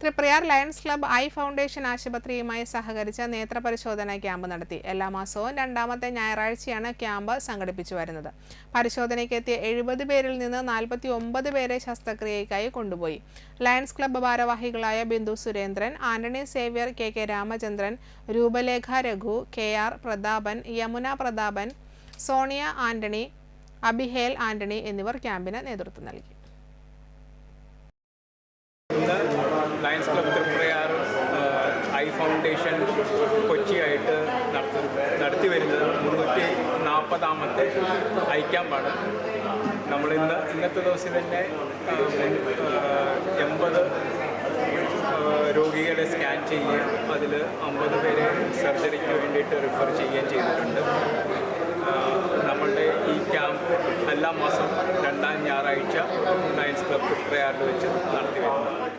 Triprayar Lions Club eye foundation ആശുപത്രിയുമായി സഹകരിച്ച് നേത്രപരിശോധന camp നടത്തി. എല്ലാ മാസവും രണ്ടാമത്തെ ഞായറാഴ്ചയാണ് ക്യാമ്പ് സംഘടിപ്പിച്ചു വരുന്നത്. പരിശോധനയ്ക്ക് എത്തിയ എഴുപത് പേരിൽ നിന്ന് നാൽപ്പത്തി ഒമ്പത് പേരെ ശസ്ത്രക്രിയയ്ക്കായി കൊണ്ടുപോയി. ലയൺസ് ക്ലബ് ഭാരവാഹികളായ Bindu Surendran Antony Xavier K K Ramachandran Roopalekha Raghu K R Prathapan Yamuna Prathapan Sonia Antony Abihel Antony എന്നിവർ ക്യാമ്പിന് നേതൃത്വം നൽകി. Lions Club Triprayar eye foundation കൊച്ചിയായിട്ട് നടത്തി നടത്തി വരുന്നത് മുന്നൂറ്റി നാൽപ്പതാമത്തെ ഐ ക്യാമ്പാണ് നമ്മളിന്ന് ഇന്നത്തെ ദിവസം തന്നെ എൺപത് രോഗികളെ സ്കാൻ ചെയ്യുകയും അതിൽ അമ്പത് പേരെ സർജറിക്ക് വേണ്ടിയിട്ട് റിഫർ ചെയ്യുകയും ചെയ്തിട്ടുണ്ട്. നമ്മളുടെ ഈ ക്യാമ്പ് എല്ലാ മാസം രണ്ടാം ഞായറാഴ്ച ലയൺസ് ക്ലബ് പ്രയാറിൽ വെച്ച് നടത്തി വരുന്നു